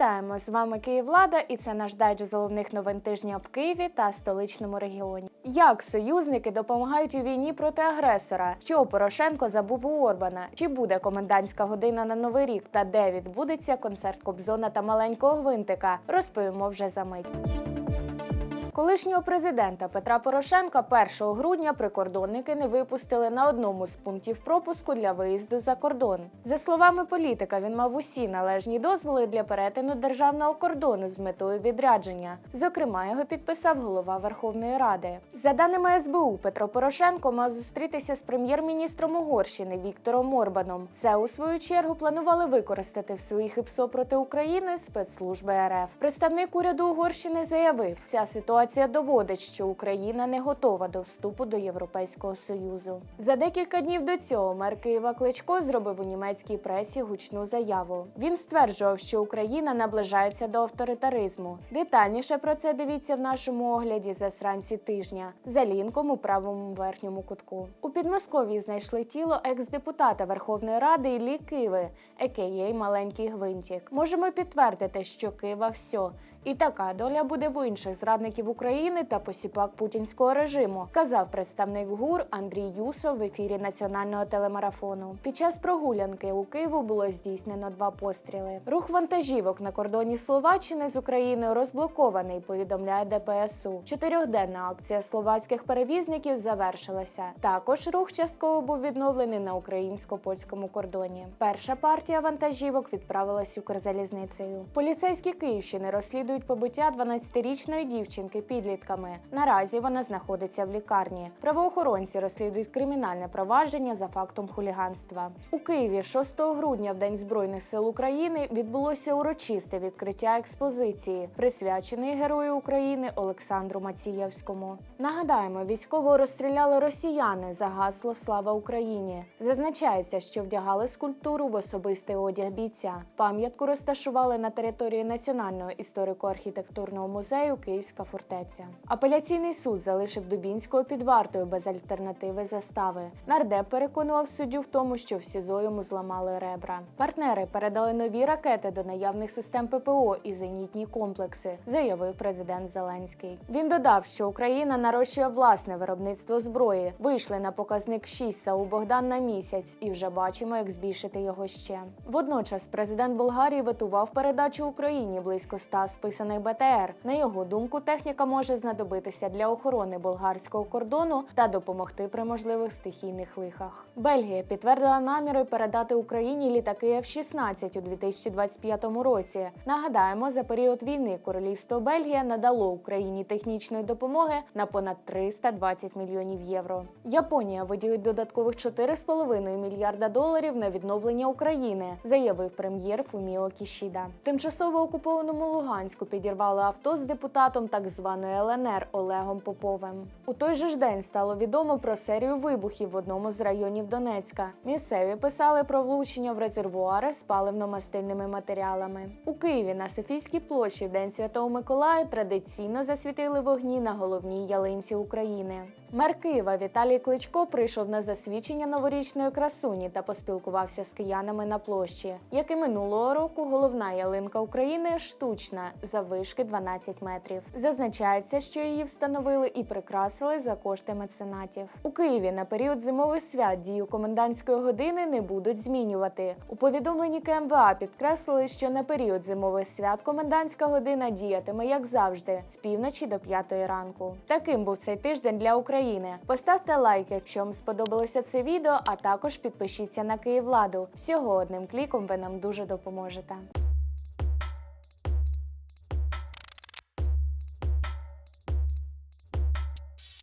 Вітаємо з вами Київлада, і це наш дайджест головних новин тижня в Києві та столичному регіоні. Як союзники допомагають у війні проти агресора? Що Порошенко забув у Орбана? Чи буде комендантська година на новий рік? Та де відбудеться концерт Кобзона та маленького гвинтика? Розповімо вже за мить. Колишнього президента Петра Порошенка 1 грудня прикордонники не випустили на одному з пунктів пропуску для виїзду за кордон. За словами політика, він мав усі належні дозволи для перетину державного кордону з метою відрядження. Зокрема, його підписав голова Верховної Ради. За даними СБУ, Петро Порошенко мав зустрітися з прем'єр-міністром Угорщини Віктором Орбаном. Це у свою чергу планували використати в своїх ІПСО проти України спецслужби РФ. Представник уряду Угорщини заявив, ця ситуація доводить, що Україна не готова до вступу до Європейського союзу. За декілька днів до цього мер Києва Кличко зробив у німецькій пресі гучну заяву. Він стверджував, що Україна наближається до авторитаризму. Детальніше про це дивіться в нашому огляді засранці тижня за лінком у правому верхньому кутку. У Підмосков'ї знайшли тіло екс-депутата Верховної Ради Іллі Киви, екеєй маленький гвинтик. Можемо підтвердити, що Кива все. І така доля буде в інших зрадників України та посіпак путінського режиму, сказав представник ГУР Андрій Юсов в ефірі національного телемарафону. Під час прогулянки у Києву було здійснено два постріли. Рух вантажівок на кордоні Словаччини з Україною розблокований. Повідомляє ДПСУ. Чотирьохденна акція словацьких перевізників завершилася. Також рух частково був відновлений на українсько-польському кордоні. Перша партія вантажівок відправилась Укрзалізницею. Поліцейські Київщини розслідують побиття 12-річної дівчинки підлітками. Наразі вона знаходиться в лікарні. Правоохоронці розслідують кримінальне провадження за фактом хуліганства. У Києві 6 грудня, в День Збройних сил України, відбулося урочисте відкриття експозиції, присвяченої Герою України Олександру Мацієвському. Нагадаємо, військового розстріляли росіяни за гасло Слава Україні. Зазначається, що вдягали скульптуру в особистий одяг бійця. Пам'ятку розташували на території Національного історико-архітектурного музею Київська фортеця. Апеляційний суд залишив Дубінського під вартою без альтернативи застави. Нардеп переконував суддю в тому, що в СІЗО йому зламали ребра. Партнери передали нові ракети до наявних систем ППО і зенітні комплекси, заявив президент Зеленський. Він додав, що Україна нарощує власне виробництво зброї. Вийшли на показник 6 САУ Богдан на місяць, і вже бачимо, як збільшити його ще. Водночас президент Болгарії ветував передачу Україні близько 100 списаних БТР. На його думку, техніка може знадобитися для охорони болгарського кордону та допомогти при можливих стихійних лихах. Бельгія підтвердила наміри передати Україні літаки F-16 у 2025 році. Нагадаємо, за період війни королівство Бельгія надало Україні технічної допомоги на понад 320 мільйонів євро. Японія виділить додаткових 4,5 мільярда доларів на відновлення України, заявив прем'єр Фуміо Кішіда. Тимчасово окупованому Луганську підірвали авто з депутатом так званої ЛНР Олегом Поповим. У той же ж день стало відомо про серію вибухів в одному з районів Донецька. Місцеві писали про влучення в резервуари з паливно-мастильними матеріалами. У Києві на Софійській площі в День Святого Миколая традиційно засвітили вогні на головній ялинці України. Мер Києва Віталій Кличко прийшов на засвідчення новорічної красуні та поспілкувався з киянами на площі. Як і минулого року, головна ялинка України штучна заввишки 12 метрів. Зазначається, що її встановили і прикрасили за кошти меценатів. У Києві на період зимових свят дію комендантської години не будуть змінювати. У повідомленні КМВА підкреслили, що на період зимових свят комендантська година діятиме як завжди, з півночі до п'ятої ранку. Таким був цей тиждень для України. Поставте лайк, якщо вам сподобалося це відео, а також підпишіться на Київладу. Всього одним кліком ви нам дуже допоможете.